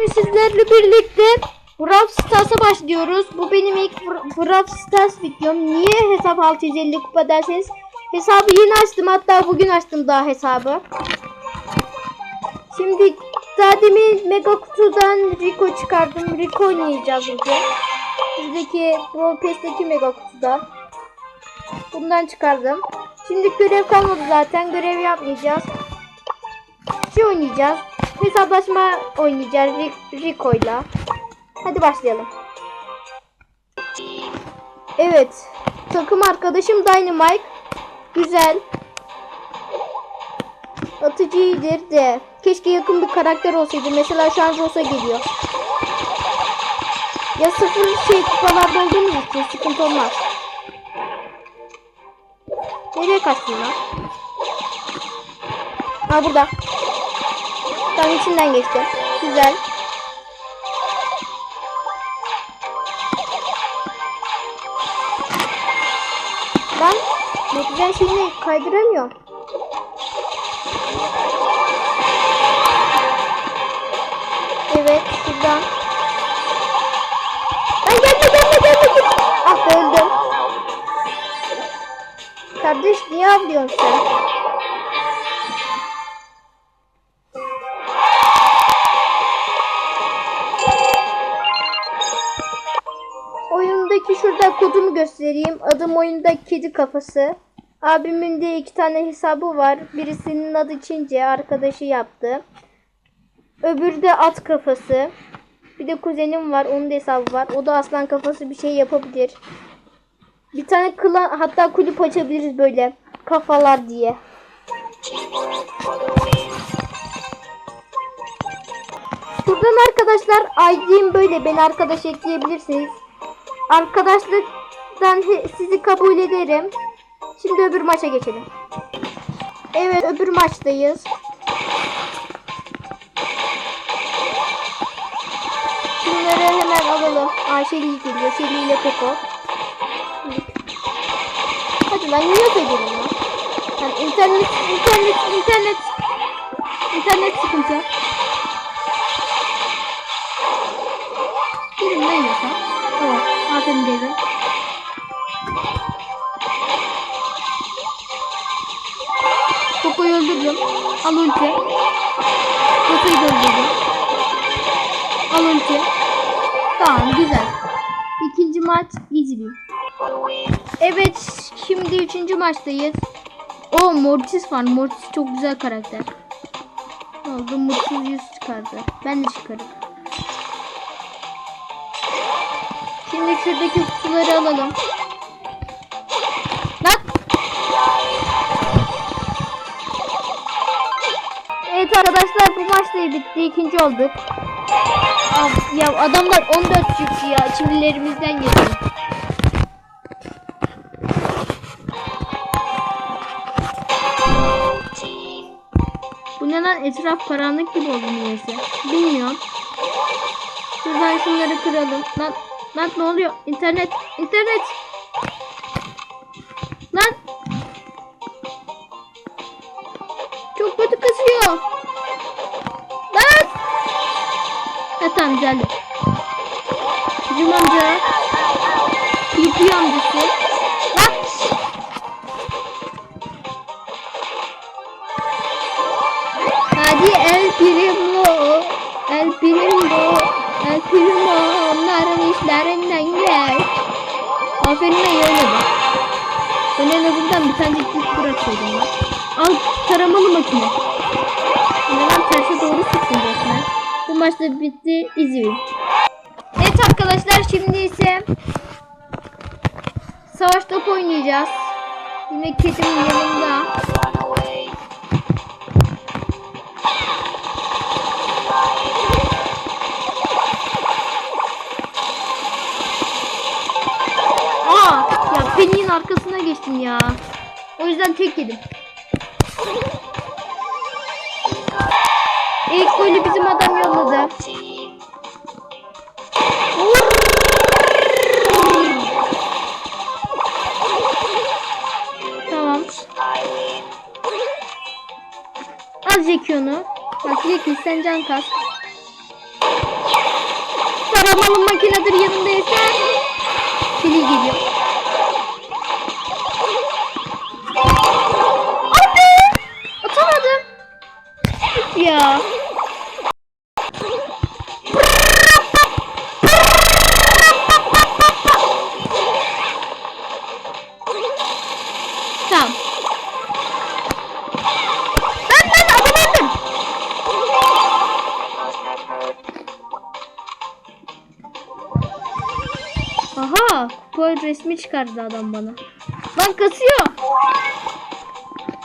Sizlerle birlikte Brawl Stars'a başlıyoruz. Bu benim ilk Bra- Brawl Stars videom. Niye hesap 650 kupa derseniz hesabı yeni açtım. Hatta bugün açtım daha hesabı. Şimdi daha demin mega kutudan Rico çıkardım. Rico oynayacağız bugün. Bizdeki Brawl Pass'teki mega kutudan. Bundan çıkardım. Şimdi görev kalmadı zaten. Görev yapmayacağız. Şey oynayacağız. Hesaplaşma oynayacağız Ri- Rico'yla. Hadi başlayalım. Evet. Takım arkadaşım Dynamite. Güzel. Atıcı iyidir de. Keşke yakın bir karakter olsaydı. Mesela şu an Rosa geliyor. Ya sıfır şey kupalarda olduğumuz için sıkıntı olmaz. Nereye kaçtın lan? Ha burada. Tam içinden geçti. Güzel. Ben ne güzel şeyini kaydıramıyorum. Evet, şuradan. Lan gelme gelme gelme. Ah öldüm. Kardeş niye avlıyorsun sen? Göstereyim. Adım oyunda kedi kafası. Abimin de iki tane hesabı var. Birisinin adı Çince arkadaşı yaptı. Öbürü de at kafası. Bir de kuzenim var. Onun da hesabı var. O da aslan kafası bir şey yapabilir. Bir tane klan hatta kulüp açabiliriz böyle kafalar diye. Buradan arkadaşlar ID'm böyle beni arkadaş ekleyebilirsiniz. Arkadaşlıktan he- sizi kabul ederim. Şimdi öbür maça geçelim. Evet öbür maçtayız. Bunları hemen alalım. Aa Shelly geliyor. Shelly ile Coco. Hadi lan yok edelim lan? Lan internet, internet, internet. İnternet sıkıntı. Girin lan yasa. Tamam. Aferin dedim. Öldürdüm. Al ulti. Coco'yu da öldürdüm. Al ulti. Tamam güzel. İkinci maç win. Evet şimdi üçüncü maçtayız. O Mortis var. Mortis çok güzel karakter. Ne oldu? Mutsuz yüz çıkardı. Ben de çıkarım. Şimdi şuradaki kutuları alalım. Arkadaşlar bu maç da bitti. İkinci olduk. Ab- Ya adamlar 14 çıktı ya. Çivrilerimizden geçiyor. Bu ne lan etraf karanlık gibi oldu niyeyse. Bilmiyorum. Şuradan şunları kıralım. Lan, lan ne oluyor? İnternet, internet. Ha tamam güzeldi. Bizim amca. PP amcası. Lan. Hadi el primo, el primo, el primo onların işlerinden gel. Aferin ne oynadı. Ben en azından bir tane dik lan. Al taramalı makine. Neden terse doğru sıktım Bu maçta bitti. İzleyin. Evet arkadaşlar şimdi ise savaş top oynayacağız. Yine kedimin yanında. Aa, ya Penny'in arkasına geçtim ya. O yüzden tek yedim. İlk golü bizim adam yolladı. Tamam. Al Jackie onu. Bak Jackie sen can kas. Taramalı makinedir yanındaysa Fili geliyor. Paul resmi çıkardı adam bana. Lan kasıyor.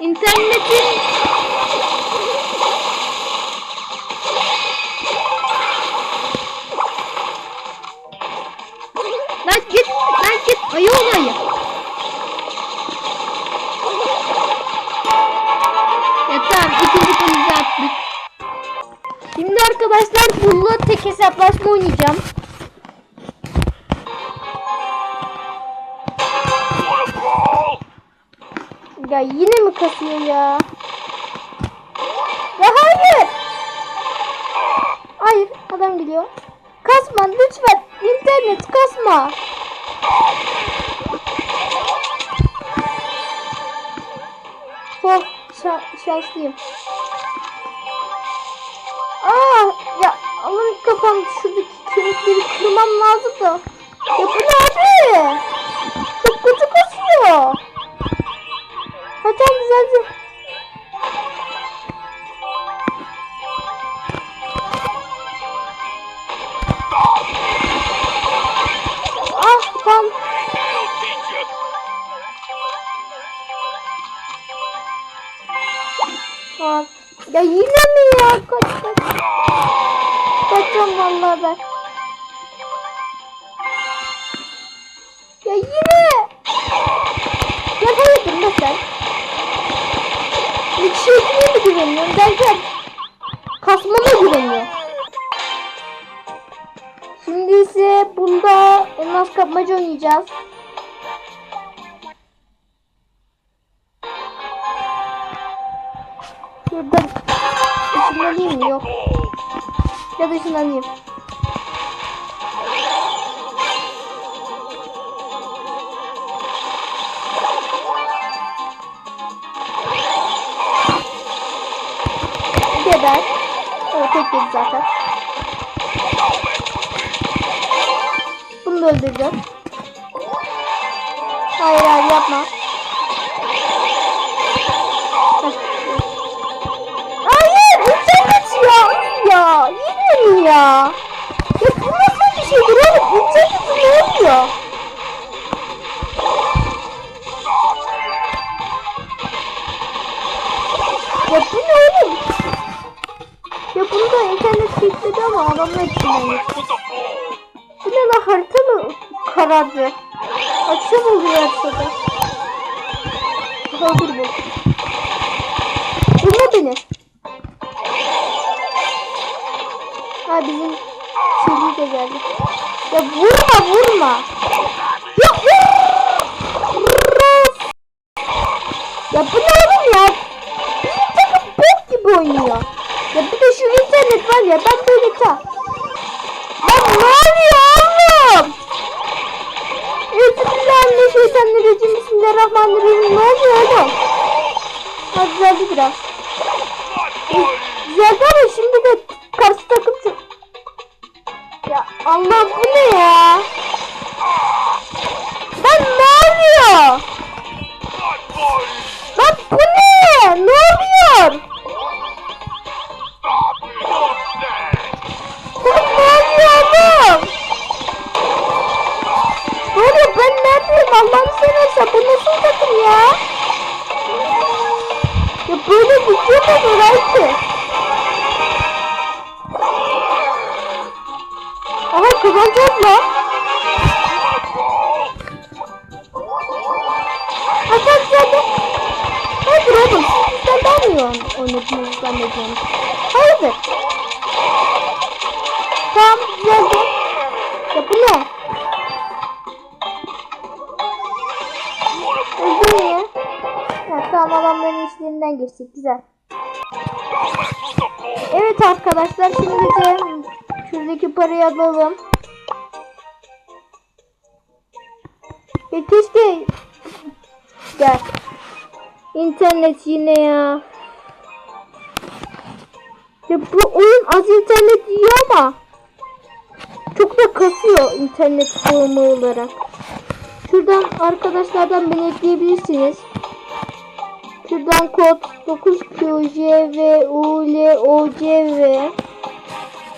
İnternetin Lan git, lan git. Ayı olayı. Tamam, ikinci kılıcı attık. Şimdi arkadaşlar bununla tek hesaplaşma oynayacağım. Ya yine mi kasıyor ya? Ya hayır. Hayır adam gidiyor. Kasma lütfen. İnternet kasma. Oh şa şanslıyım. Aa ya Allah'ım kafam şuradaki kemikleri kırmam lazım da. Ya bu ne abi? Çok kötü kasıyor. Ha tamam düzeldi. Ah tamam. Tamam. Ya yine mi ya? Kaç kaç. Kaçacağım vallahi ben. Ya yine. Ya hayırdır be sen? Güveniyorsun derken kasmama güveniyor. Şimdi ise bunda elmas kapmaca oynayacağız. Şurada ışınlanayım mı? Yok. Ya da ışınlanayım. Geber. Evet tek yedi zaten. Bunu da öldüreceğim. Hayır hayır yapma. Hayır. Ya yine mi ya? Ya ama adamlar içinden geçti. Bu ne lan harita mı karardı? Akşam oluyor haritada. Daha dur bu. Vurma beni. Ha bizim Seri de geldi. Ya vurma vurma. Ya vur. Ya bu ne Bismillahirrahmanirrahim. Ne oluyor oğlum? Ha düzeldi biraz. Düzeldi ama şimdi de karşı takım. Ya Allah bu ne ya? Lan ne oluyor? Tamam adamların içlerinden geçtik. Güzel. Evet arkadaşlar şimdi de şuradaki parayı alalım. E, ya gel. İnternet yine ya. Ya bu oyun az internet yiyor ama çok da kasıyor internet formu olarak. Şuradan arkadaşlardan beni ekleyebilirsiniz. Şuradan kod 9QJVULOCV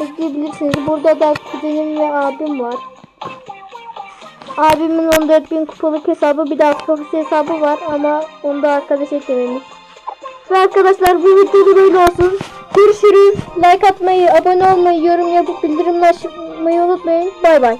ekleyebilirsiniz. Burada da kuzenim ve abim var. Abimin 14.000 kupalık hesabı bir de kafası hesabı var ama onda arkadaş eklememiş. Ve arkadaşlar bu videoda böyle olsun. Görüşürüz. Like atmayı, abone olmayı, yorum yapıp bildirimleri açmayı unutmayın. Bay bay.